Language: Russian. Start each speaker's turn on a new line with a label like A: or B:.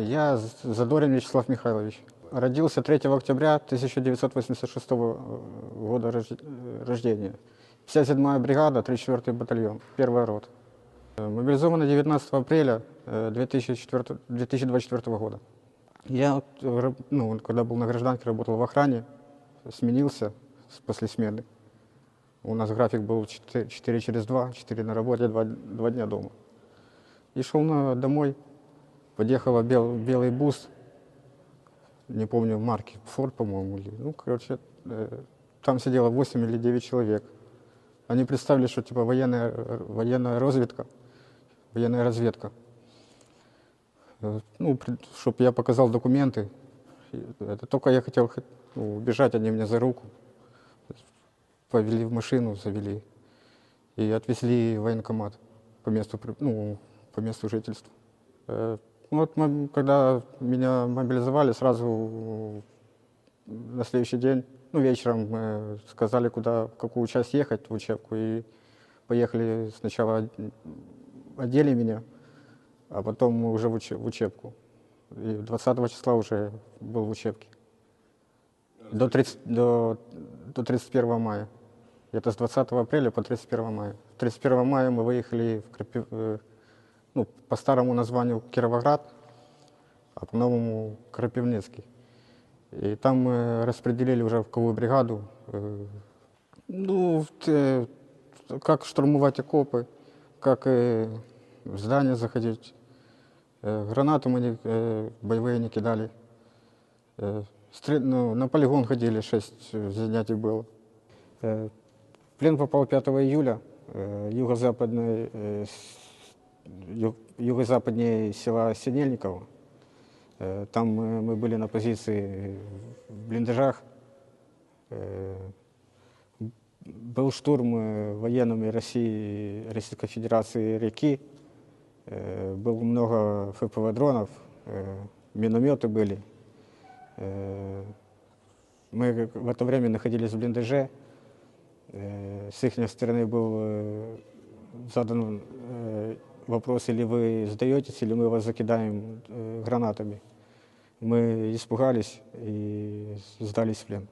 A: Я Задорин Вячеслав Михайлович. Родился 3 октября 1986 года рожд- э, рождения. 57-я бригада, 34-й батальон, первая рота. Э, Мобилизован 19 апреля э, 2004 2024 года. Я, э, ну, когда был на гражданке, работал в охране, сменился после смены. У нас график был 4, 4 через 2, 4 на работе, 2, дня дома. И шел на, домой, подъехала бел, белый бус, не помню марки, Форд, по-моему, или, ну, короче, э, там сидело 8 или 9 человек. Они представили, что типа военная, э, военная разведка, военная разведка. Э, Ну, чтобы я показал документы. Это только я хотел хот- ну, убежать, они меня за руку повели в машину, завели и отвезли в военкомат по месту, ну, по месту жительства. Вот мы, когда меня мобилизовали, сразу на следующий день, ну, вечером э, сказали, куда, в какую часть ехать в учебку, и поехали сначала од- одели меня, а потом мы уже в учебку. И 20 числа уже был в учебке. До, 30, до, до 31 мая. Это с 20 апреля по 31 мая. 31 мая мы выехали в Крапив- э, ну, по старому названию Кировоград, а по новому Крапивницкий. И там мы распределили уже в какую бригаду. э, Ну, как штурмовать окопы, как э, в здание заходить. Э, Гранату мы боевые не кидали. Ну, на полигон ходили, шесть занятий было. Э, плен попал 5 июля, юго-западной, юго-западнее села Синельниково. Э, Там э, мы были на позиции в блиндажах. Э, Был штурм э, военными России, Российской Федерации реки. Э, Было много ФПВ-дронов, э, минометы были. Э, Мы как в это время находились в блиндаже. Э, С их стороны был э, задан э, вопрос, или вы сдаетесь, или мы вас закидаем э, гранатами. Мы испугались и сдались в плен.